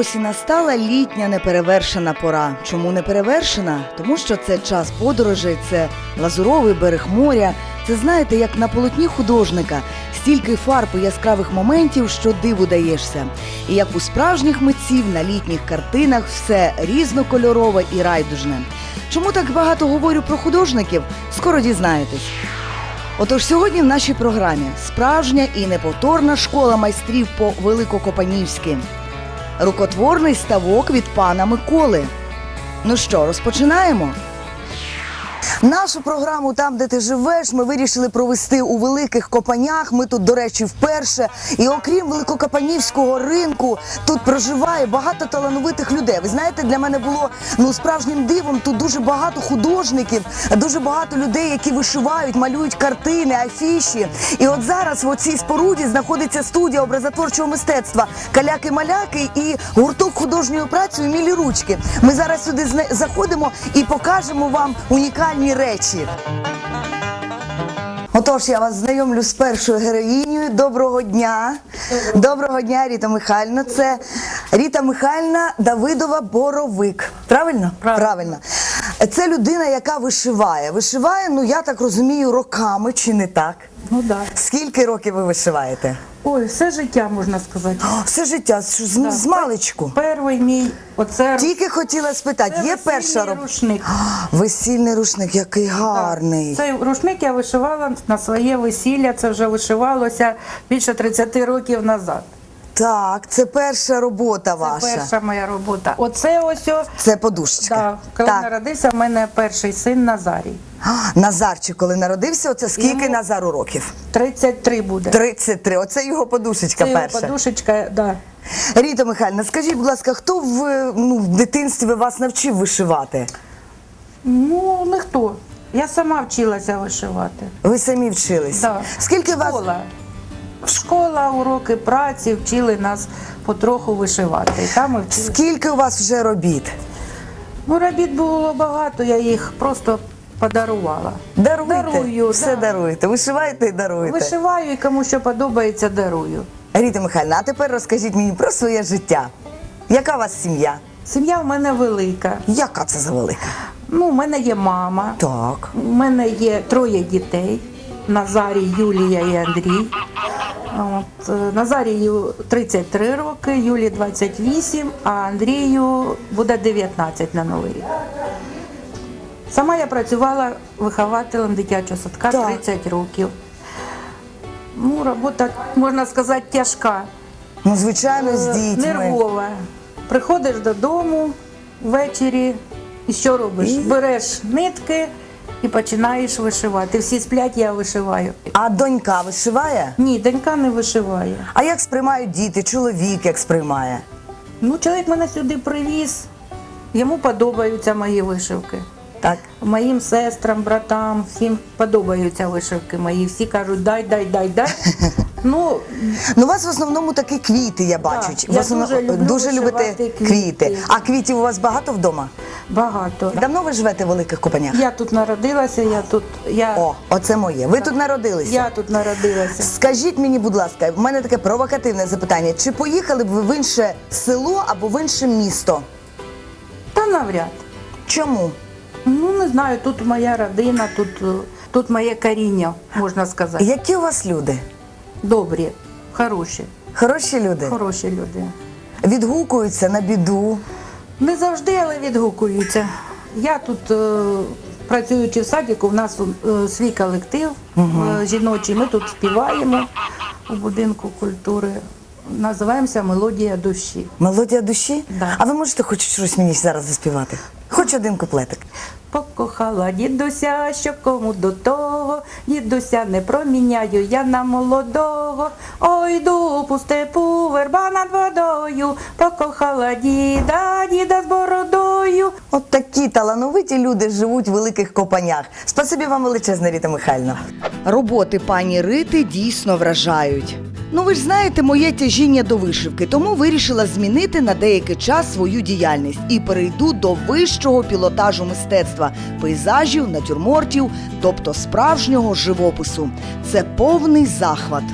Ось і настала літня неперевершена пора. Чому неперевершена? Тому що це час подорожей, це лазуровий берег моря. Це знаєте, як на полотні художника, стільки фарб і яскравих моментів, що диву даєшся. І як у справжніх митців на літніх картинах все різнокольорове і райдужне. Чому так багато говорю про художників? Скоро дізнаєтесь. Отож, сьогодні в нашій програмі справжня і неповторна школа майстрів по Великокопанівськи. Рукотворний ставок від пана Миколи. Ну що, розпочинаємо? Нашу програму там, де ти живеш, ми вирішили провести у великих копанях. Ми тут, до речі, вперше. І окрім великокопанівського ринку, тут проживає багато талановитих людей. Ви знаєте, для мене було ну справжнім дивом. Тут дуже багато художників, дуже багато людей, які вишивають, малюють картини, афіші. І от зараз в цій споруді знаходиться студія образотворчого мистецтва Каляки-маляки і гурток художньої праці «Умілі ручки. Ми зараз сюди заходимо і покажемо вам унікальні речі. Отож, я вас знайомлю з першою героїнею. Доброго дня. Доброго дня, Ріта Михайлівна. Це Ріта Михайлівна Давидова Боровик. Правильно? Правильно. Це людина, яка вишиває. Вишиває, ну я так розумію, роками чи не так? Ну да. Скільки років ви вишиваєте? Ой, все життя можна сказати. О, все життя з, з, Так. з маличку. Перший мій, оце Тільки хотіла спитати, це є перша роб... рушник. Весільний рушник, який гарний. Цей рушник я вишивала на своє весілля. Це вже вишивалося більше 30 років назад. Так, це перша робота Це ваша. перша моя робота. Оце ось о, Це подушечка. да, коли так. народився в мене перший син Назарій. А, Назарчик, коли народився, оце скільки Йому- Назару років? 33 буде. 33. Оце його подушечка Це його перша. подушечка, да. Ріта Михайлівна, скажіть, будь ласка, хто в, ну, в дитинстві вас навчив вишивати? Ну, ніхто. Я сама вчилася вишивати. Ви самі вчились? Да. Скільки вас Школа. Уроки праці вчили нас потроху вишивати. І там ми вчили. скільки у вас вже робіт? Ну, робіт було багато, я їх просто подарувала. Даруйте. Дарую, все да. даруєте. Вишиваєте і даруєте. Вишиваю і кому що подобається, дарую. Ріта Михайлівна, а тепер розкажіть мені про своє життя. Яка у вас сім'я? Сім'я в мене велика. Яка це за велика? Ну, у мене є мама, Так. у мене є троє дітей: Назарій, Юлія і Андрій. От, е, Назарію 33 роки, Юлі 28, а Андрію буде 19 на новий рік. Сама я працювала вихователем дитячого садка Так. 30 років. Ну, робота, можна сказати, тяжка, Ну, звичайно, з е, дітьми. нервова. Приходиш додому ввечері і що робиш? І? Береш нитки і починаєш вишивати. Всі сплять, я вишиваю. А донька вишиває? Ні, донька не вишиває. А як сприймають діти, чоловік як сприймає? Ну, чоловік мене сюди привіз, йому подобаються мої вишивки. Так. Моїм сестрам, братам, всім подобаються вишивки мої. Всі кажуть, дай, дай, дай, дай. Ну, Ну, у вас в основному такі квіти, я бачу. Так, В я основному- дуже люблю любите вишивати квіти. квіти. А квітів у вас багато вдома? багато. Давно ви живете в великих копанях? Я тут народилася, я тут, я, О, оце моє. Ви тут народилися? я тут народилася. Скажіть мені, будь ласка, в мене таке провокативне запитання: чи поїхали б ви в інше село або в інше місто? Та навряд. Чому? Ну, не знаю, тут моя родина, тут, тут моє коріння, можна сказати. Які у вас люди? Добрі, хороші, Хороші люди? хороші люди. Відгукуються на біду. Не завжди, але відгукуються. Я тут, е, працюючи в садіку, в нас е, свій колектив е, жіночий. Ми тут співаємо у будинку культури. Називаємося Мелодія душі. Мелодія душі? Да. А ви можете хоч щось мені зараз заспівати? Хоч один куплетик. Покохала дідуся, що кому до того, дідуся не проміняю я на молодого. Ой, йду по степу, верба над водою, покохала діда, діда з бородою. От такі талановиті люди живуть в великих копанях. Спасибі вам величезне, Ріта Михайлівна. Роботи пані Рити дійсно вражають. Ну ви ж знаєте моє тяжіння до вишивки, тому вирішила змінити на деякий час свою діяльність і перейду до вищого пілотажу мистецтва пейзажів, натюрмортів, тобто справжнього живопису. Це повний захват.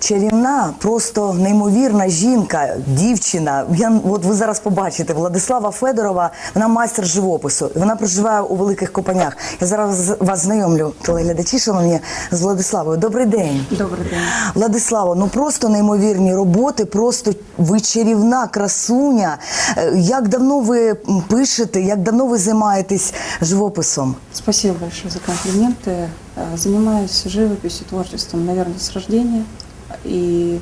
Чарівна, просто неймовірна жінка, дівчина. Я от ви зараз побачите Владислава Федорова. Вона майстер живопису. Вона проживає у великих копанях. Я зараз вас знайомлю, телеглядачі, шановні, з Владиславою. Добрий день. Добрий день. Владиславо, ну просто неймовірні роботи, просто ви чарівна красуня. Е, Як давно ви пишете, як давно ви займаєтесь живописом? Спасибо большое за комплименты. Э, Занимаюсь живописью, творчеством, наверное, с рождения. И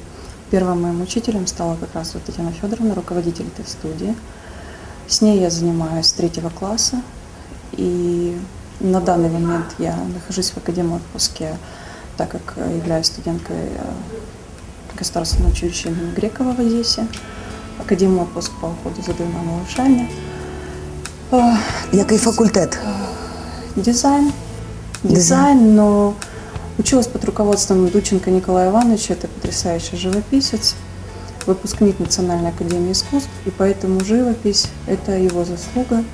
первым моим учителем стала как раз вот Татьяна Федоровна, руководитель этой студии. С ней я занимаюсь с третьего класса. И на данный момент я нахожусь в академии отпуске, так как э, являюсь студенткой э, Государственного училища имени Грекова в Одессе. Академию отпуск по уходу за двумя малышами. Э, Який факультет? Дизайн. Дизайн. Дизайн, но училась под руководством Дученко Николая Ивановича. Это потрясающий живописец, выпускник Национальной академии искусств. И поэтому живопись – это его заслуга.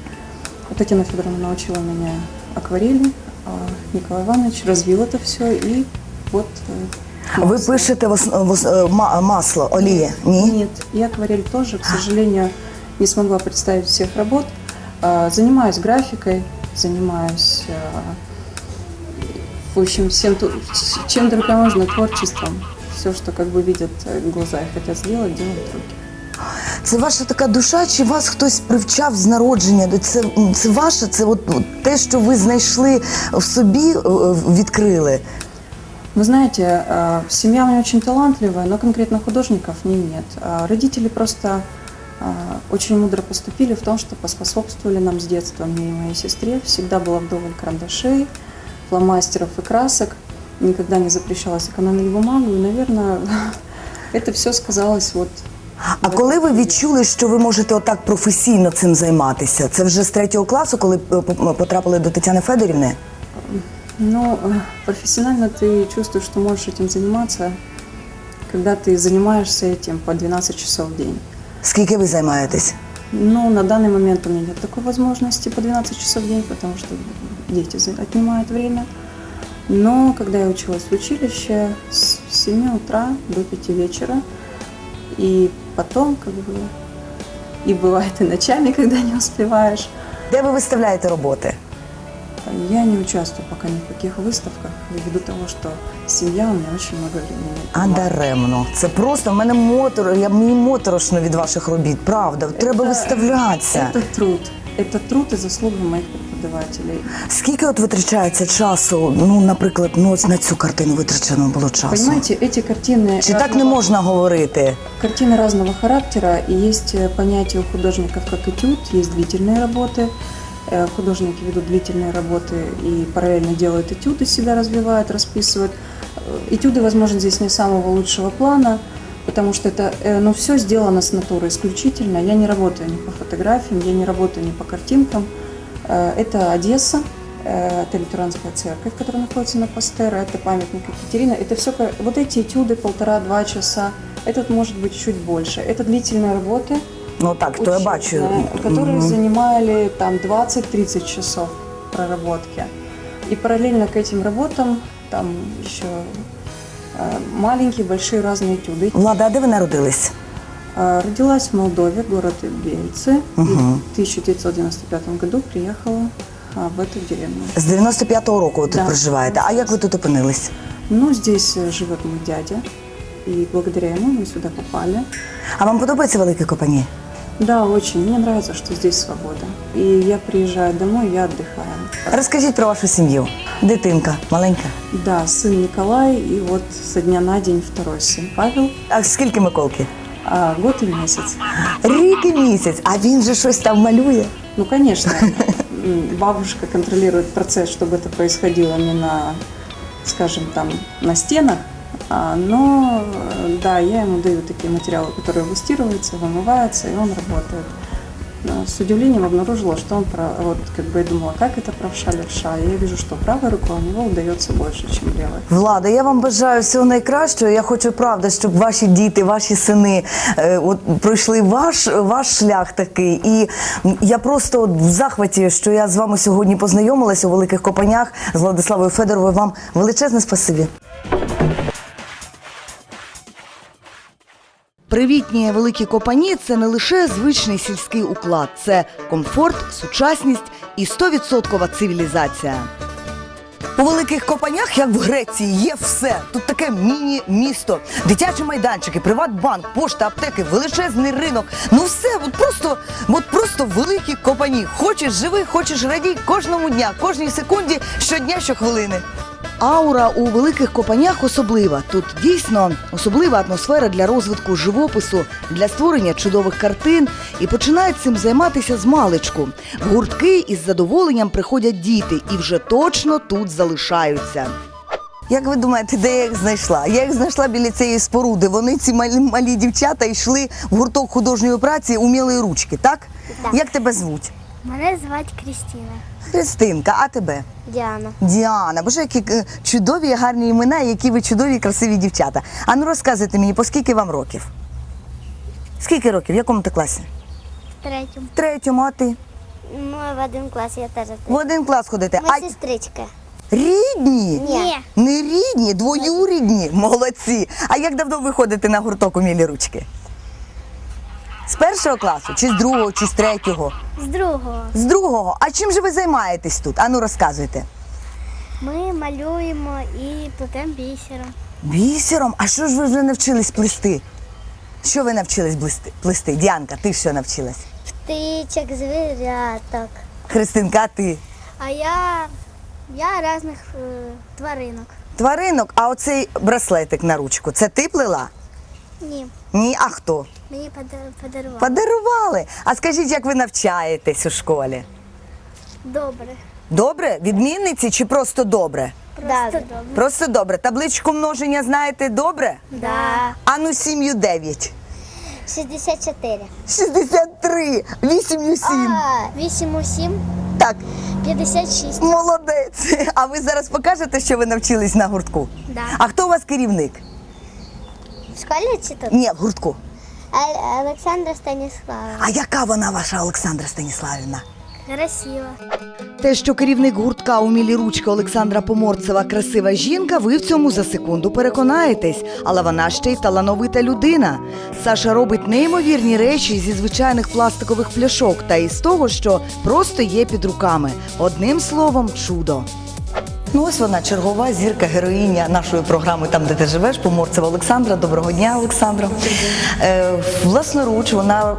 Татьяна Федоровна научила меня акварели, а Николай Иванович развил это все. И вот э, масло. пишете в ос- в ос- е, ма- масло, олія? Ні? Нет, и акварель тоже, к сожалению, не смогла представить всех работ. А, Занимаюсь графикой, занимаюсь, а, в общем, всем, чем только можно, творчеством. Все, что как бы видят э, глаза и хотят сделать, делают руки. Це ваша така душа, чи вас хтось привчав з народження? Це, це ваше, це от, от те, що ви знайшли в собі, е, відкрили. Вы знаете, э, семья у меня очень талантливая, но конкретно художников в ней нет. А Родители просто э, очень мудро поступили в том, что поспособствовали нам с детства, мне и моей сестре. Всегда было вдоволь карандашей, фломастеров и красок. Никогда не запрещалось экономить бумагу. И, наверное, это все сказалось вот А коли ви відчули, що ви можете отак професійно цим займатися? Це вже з третього класу, коли е, по- потрапили до Тетяни Федорівни? Ну, э, профессионально ты чувствуешь, что можешь этим заниматься, когда ты занимаешься этим по 12 часов в день. Скільки ви займаєтесь? Ну, на данный момент у меня нет такой возможности по 12 часов в день, потому что дети отнимают время. Но когда я училась в училище с 7 утра до 5 вечера, и потом, как бы, и бывает и ночами, когда не успеваешь, Де ви виставляєте роботи? я не участвую пока ни в каких выставках, ввиду того, что семья у меня очень много времени. А отнимает. даремно. Це просто в мене мотор, я мені моторошно від ваших робіт. Правда, треба Это- виставлятися. Это труд. Это труд и заслуга моих преподавателей. Скільки от витрачається часу? Ну, наприклад, ну ось на цю картину витрачено було часу. Понимаете, эти картины... Чи так не разного- можна говорити? Картины разного характера, и есть э, понятие у художников как этюд, есть длительные работы. Э, Художники ведут длительные работы и параллельно делают этюды, себя развивают, расписывают. Э, Этюды, возможно, здесь не самого лучшего плана, потому что это э, ну, все сделано с натуры исключительно. Я не работаю ни по фотографиям, я не работаю ни по картинкам. Это Одесса, это лютеранская церковь, которая находится на Пастера, это памятник Екатерины. Это все, вот эти этюды полтора-два часа, этот может быть чуть больше. Это длительные работы, Ну так, то я бачу. учебные, которые Мгм. занимали там 20-30 часов проработки. И параллельно к этим работам там еще э, маленькие, большие разные этюды. Влада, а де ви народились? Э, Родилась в Молдове, город Бельцы. И Мгм. в 1995 году приехала а, в эту деревню. З 95-го року ви тут Да. проживаєте. А як ви тут опинились? Ну, здесь э, живет мой дядя, и благодаря ему мы сюда попали. А вам подобається велике копані? Да, очень. Мне нравится, что здесь свобода. И я приезжаю домой, я отдыхаю. Розкажіть про вашу сім'ю. Дитинка маленька. Да, сын Николай, и вот со дня на день второй сын Павел. А скільки Миколки? А, год и месяц. Рік і місяць, а він же щось там малює. Ну, конечно, м, бабушка контролирует процесс, чтобы это происходило не на, скажем, там, на стенах, а, но, э, да, я ему даю такие материалы, которые выстирываются, вымываются, и он работает. Но С удивлением обнаружила, что он, про- вот, как бы я думала, как это правша левша, и я вижу, что правая рука у него удается больше, чем левая. Влада, я вам бажаю всього найкращого. Я хочу правда, щоб ваші діти, ваші сини е, от пройшли ваш, ваш шлях такий. І я просто от в захваті, що я з вами сьогодні познайомилася у великих копанях з Владиславою Федоровою. Вам величезне спасибі. Привітні великі копані це не лише звичний сільський уклад, це комфорт, сучасність і 100% цивілізація. У великих копанях, як в Греції, є все. Тут таке міні-місто, дитячі майданчики, приватбанк, пошта, аптеки, величезний ринок. Ну все, от просто, от просто великі копані. Хочеш живи, хочеш радій кожному дня, кожній секунді, щодня, щохвилини. Аура у великих копанях особлива. Тут дійсно особлива атмосфера для розвитку живопису, для створення чудових картин і починають цим займатися з маличку. В гуртки із задоволенням приходять діти і вже точно тут залишаються. Як ви думаєте, де я їх знайшла? Я їх знайшла біля цієї споруди. Вони, ці малі, малі дівчата, йшли в гурток художньої праці умілої ручки, так? Так. Як тебе звуть? Мене звати Крістіна. Христинка, а тебе? Діана. Діана, боже, які е, чудові і гарні імена, які ви чудові і красиві дівчата. А ну розказуйте мені, по скільки вам років? Скільки років? В якому ти класі? В третьому. В третьому, а ти? Ми в один клас, я теж. В один клас ходите. Ми А сестричка. рідні? Ні. Не рідні, двоюрідні. Молодці. А як давно ви ходите на гурток умілі ручки? З першого класу, чи з другого, чи з третього? З другого. З другого. А чим же ви займаєтесь тут? Ану розказуйте. Ми малюємо і плетемо бісером. Бісером? А що ж ви вже навчились плести? Що ви навчились блисти- плести? Діанка, ти що навчилась? Птичок, звіряток. Христинка, а ти? А я. Я різних е, тваринок. Тваринок, а оцей браслетик на ручку, це ти плела? Ні. Ні, а хто? Мені пода- подарували. Подарували. А скажіть, як ви навчаєтесь у школі? Добре. Добре? Відмінниці чи просто добре? Просто добре. Просто добре. Табличку множення знаєте добре? Да. Ану сім'ю 9. 64. 63. 8 7. 8 у 7, Так, 56. молодець. А ви зараз покажете, що ви навчились на гуртку? Да. А хто у вас керівник? В школі чи тут? Ні, в гуртку. Олександра Станіславовна. А яка вона ваша Олександра Станіславівна? Красиво. Те, що керівник гуртка умілі ручки Олександра Поморцева красива жінка, ви в цьому за секунду переконаєтесь. Але вона ще й талановита людина. Саша робить неймовірні речі зі звичайних пластикових пляшок та із того, що просто є під руками. Одним словом, чудо. Ну, ось вона, чергова зірка, героїня нашої програми Там, де ти живеш, Поморцева Олександра. Доброго дня, Олександра. Е, власноруч вона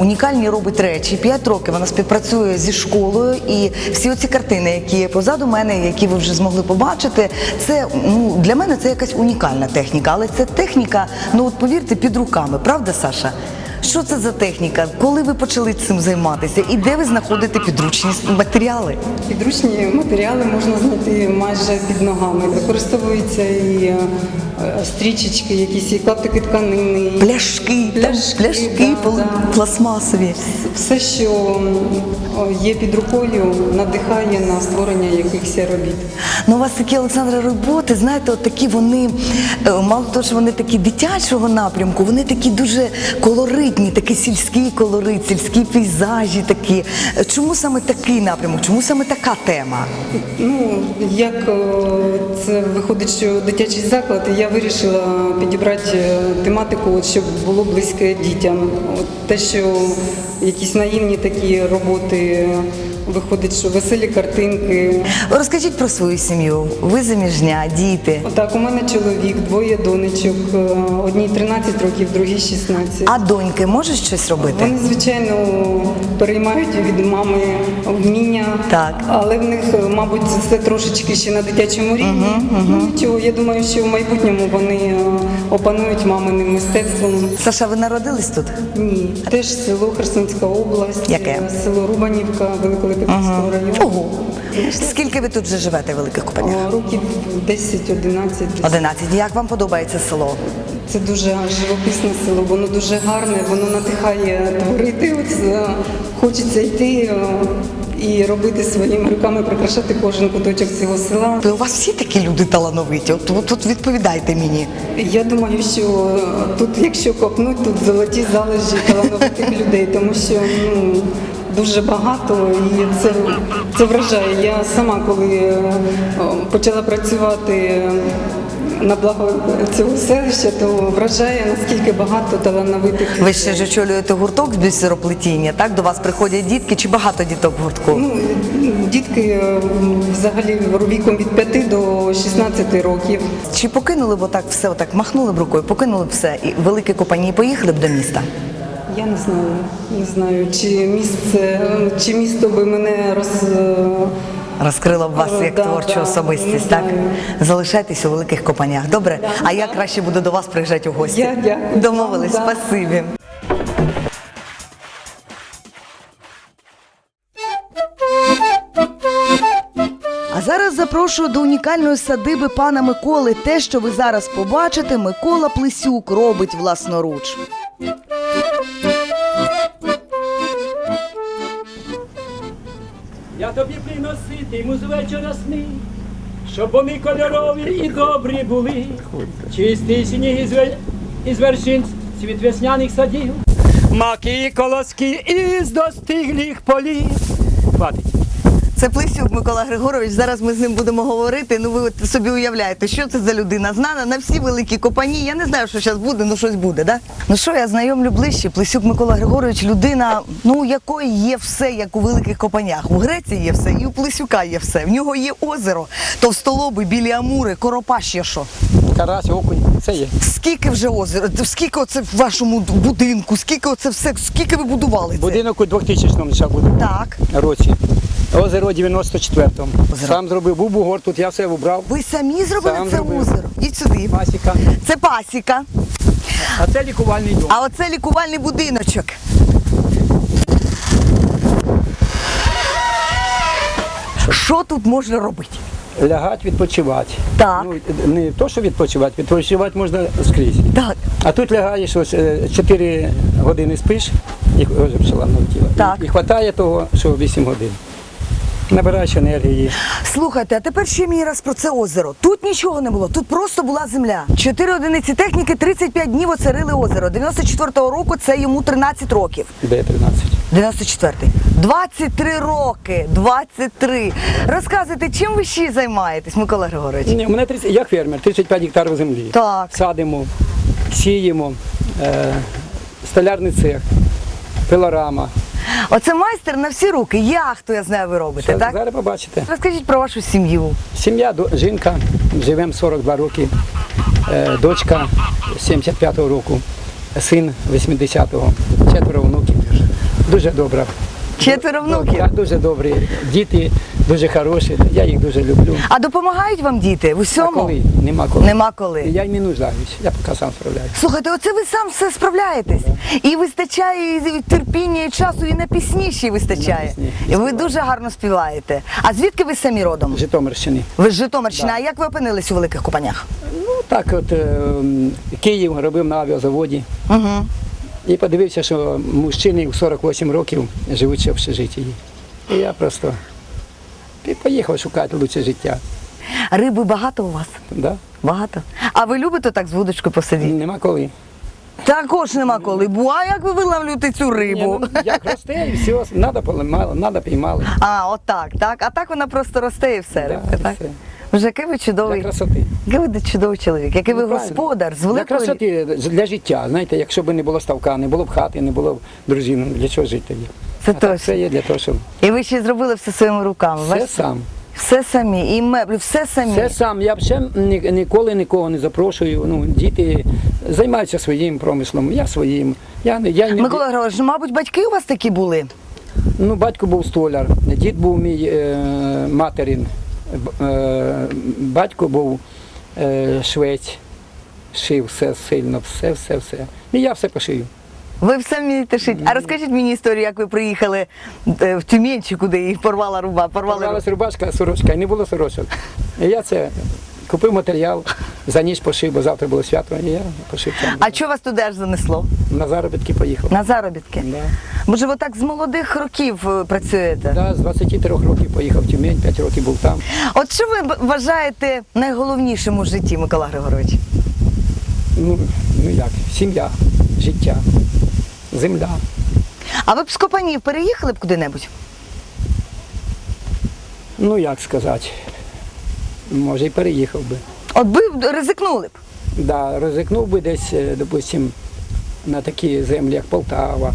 унікальні робить речі. П'ять років вона співпрацює зі школою, і всі оці картини, які позаду мене, які ви вже змогли побачити, це ну для мене це якась унікальна техніка, але це техніка, ну от повірте, під руками, правда, Саша? Що це за техніка? Коли ви почали цим займатися? І де ви знаходите підручні матеріали? Підручні матеріали можна знайти майже під ногами. Використовуються і е, стрічечки, якісь і клаптики тканини, Пляшки, Пляшки, пляшки да, пол- да. пластмасові. все, що є під рукою, надихає на створення якихось робіт. Ну, у вас такі Олександра роботи, знаєте, от такі вони е, мало того, що вони такі дитячого напрямку, вони такі дуже колоритні, такий сільський колорит, сільські пейзажі такі. Чому саме такий напрямок? Чому саме така тема? Ну, як е, це виходить, що дитячий заклад, я вирішила підібрати е, тематику, щоб було близьке дітям. Те, що якісь наївні такі роботи, виходить, що веселі картинки. Розкажіть про свою сім'ю. Ви заміжня, діти. Отак, у мене чоловік, двоє донечок, е, одній 13 років, другій 16. А доньки можуть щось робити? Вони, звичайно, переймають від мами вміння, Так. але в них, е, мабуть, це трошечки ще на дитячому рівні. Ну нічого, я думаю, що в майбутньому вони е, опанують маминим мистецтвом. Саша, ви народились тут? Ні, теж село Херсонська область, Яке? село Рубанівка Великолепівського району. Ого. Скільки ви тут вже живете в великих купанях? О, Років 10-11. 11. Як вам подобається село? Це дуже живописне село, воно дуже гарне, воно надихає творити. От, е, хочеться йти е, і робити своїми руками, прикрашати кожен куточок цього села. У вас всі такі люди талановиті. От, от, от відповідайте мені. Я думаю, що тут, якщо копнуть, тут золоті залежі талановитих людей, тому що ну, дуже багато і це, це вражає. Я сама, коли е, почала працювати. Е, на благо цього селища, то вражає наскільки багато талановитих Ви ще ж очолюєте гурток з бісероплетіння, так? До вас приходять дітки чи багато діток в гуртку? Ну, дітки е, взагалі віком від 5 до 16 років. Чи покинули б отак все, отак махнули б рукою, покинули б все і великі компанії поїхали б до міста? Я не знаю, не знаю, чи місце, чи місто би мене роз Розкрила б вас як творчу особистість, так? Залишайтесь у великих компаніях. Добре? А я краще буду до вас приїжджати у гості. Домовились, спасибі. А зараз запрошую до унікальної садиби пана Миколи. Те, що ви зараз побачите, Микола Плесюк робить власноруч. Я тобі приноситиму з вечора сни, щоб вони кольорові і добрі були. Чистий сніг із, ве- із вершин світ весняних садів, маки і колоски із достиглих полів. Хватить. Це Плесюк Микола Григорович. Зараз ми з ним будемо говорити. Ну ви от собі уявляєте, що це за людина знана на всі великі компанії. Я не знаю, що зараз буде, ну щось буде, да? Ну що, я знайомлю ближче. Плесюк Микола Григорович людина, ну у якої є все, як у великих компаніях. У Греції є все, і у Плесюка є все. В нього є озеро, товстолоби, білі амури, коропа ще що. Карась, окунь, це є. Скільки вже озеро? Скільки оце в вашому будинку? Скільки оце все? Скільки ви будували це? Будинок у 2000-му ще буде Так. році. Озеро 94-му. Сам зробив, був бугор, тут я все вбрав. Ви самі зробили Сам це зробив. озеро? Ідь сюди. Пасіка. Це пасіка. А це лікувальний дом. А оце лікувальний будиночок. Що тут можна робити? Лягать, відпочивати. Так. Ну, не то, що відпочивати, відпочивати можна скрізь. Так. А тут лягаєш ось 4 години спиш, і ось. Так. І, і хватає того, що 8 годин. Набираєш енергії. Слухайте, а тепер ще мій раз про це озеро. Тут нічого не було, тут просто була земля. Чотири одиниці техніки, 35 днів оцарили озеро. 94-го року це йому 13 років. Де 13? 94-й. 23 роки. 23. Розказуйте, чим ви ще займаєтесь, Микола Григорович? Ні, у мене 30, як фермер, 35 гектарів землі. Так. Садимо, сіємо, е, столярний цех, пилорама. Оце майстер на всі руки. Яхту, я знаю, ви робите, Зараз, так? зараз побачите. Розкажіть про вашу сім'ю. Сім'я, до- жінка, живемо 42 роки, е, дочка 75-го року, син 80-го, четверо внуків. Дуже добра. Четверо внуків. Так, дуже добрі. Діти дуже хороші, я їх дуже люблю. А допомагають вам діти в А усьому? коли? Нема коли. Нема коли. Я й не нуждаюсь, я поки сам справляюсь. Слухайте, оце ви сам все справляєтесь. І вистачає і терпіння, і часу, і на пісні ще вистачає. На пісні. І ви дуже гарно співаєте. А звідки ви самі родом? Житомирщини. Ви з Житомирщини. А як ви опинились у великих купанях? Ну так от е, Київ робив на авіазаводі. Угу. І подивився, що мужчини в 48 років живуть ще в общежитті. І я просто поїхав шукати лучше життя. Риби багато у вас? Да? Багато. А ви любите так з вудочкою посидіти? Нема коли. Також нема коли. Бу, а як ви виловлюєте цю Ні, рибу? ну, як росте, і все, треба полимали, треба піймали. А, отак, так. А так вона просто росте і все. Да, рибка, і так? все. Боже, який ви чудовий. Для красоти. Який ви чудовий чоловік, який ви Ну, правильно. господар з Для великої. красоти, для життя. Знаєте, якщо б не було ставка, не було б хати, не було б дружини, ну, для чого жити тоді? Це А так точно. все є для того, щоб І ви ще зробили все своїми руками. все бачите? сам. Все самі, і меблі, все самі. Все сам. Я ще ні- ніколи нікого не запрошую. Ну, діти займаються своїм промислом, я своїм. Я, не- я, не- Микола Григорович, ну, мабуть, батьки у вас такі були. Ну, батько був столяр, дід був мій е, материн, батько був е, швець, шив все сильно, все, все, все. І я все пошию. Ви все вмієте шити. А розкажіть мені історію, як ви приїхали е, в Тюмень чи куди і порвала руба. Порвали руба. Порвалась рубашка, сорочка, і не було сорочок. І я це купив матеріал, за ніч пошив, бо завтра було свято, і я пошив там. А що вас туди аж занесло? На заробітки поїхав. На заробітки? Да. Може, ви так з молодих років е, працюєте? Да, з 23 років поїхав в Тюмень, 5 років був там. От що ви вважаєте найголовнішим у житті, Микола Григорович? Ну, ну як, сім'я, життя, земля. А ви б з Копанів переїхали б куди-небудь? Ну як сказати, може і переїхав би. От би ризикнули б. Да, ризикнув би десь, е, допустим, на такі землі, як Полтава,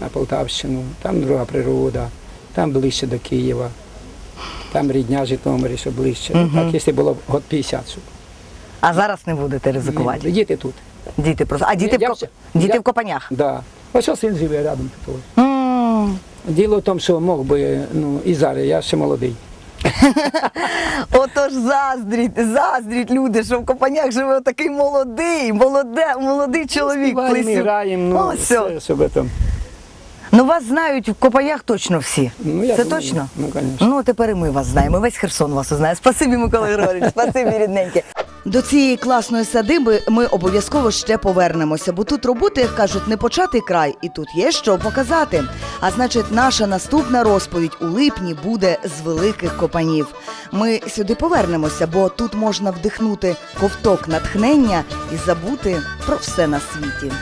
на Полтавщину, там друга природа, там ближче до Києва, там рідня Житомирі, що ближче. Так, якщо було б год 50, щоб. А зараз не будете ризикувати. Ні, Діти тут. Діти просто. А діти, Я в, коп... вже- діти я- в Копанях. Да. Ось що син живе рядом тут. М. Діло в тому, що мог би, ну, і зараз, я ще молодий. Отож заздріть, заздріть люди, що в Копанях живе такий молодий, молоде, молодий чоловік. Співаємо, Плесюк. граємо, ну, Ось все. все, щоб там. Ну вас знають в Копанях точно всі. Ну, я Це думаю, точно? Ну, звісно. Ну, тепер і ми вас знаємо. Весь Херсон вас узнає. Спасибі, Микола Григорович, спасибі, рідненьке. До цієї класної садиби ми обов'язково ще повернемося, бо тут роботи, як кажуть, не початий край, і тут є що показати. А значить, наша наступна розповідь у липні буде з великих копанів. Ми сюди повернемося, бо тут можна вдихнути ковток натхнення і забути про все на світі.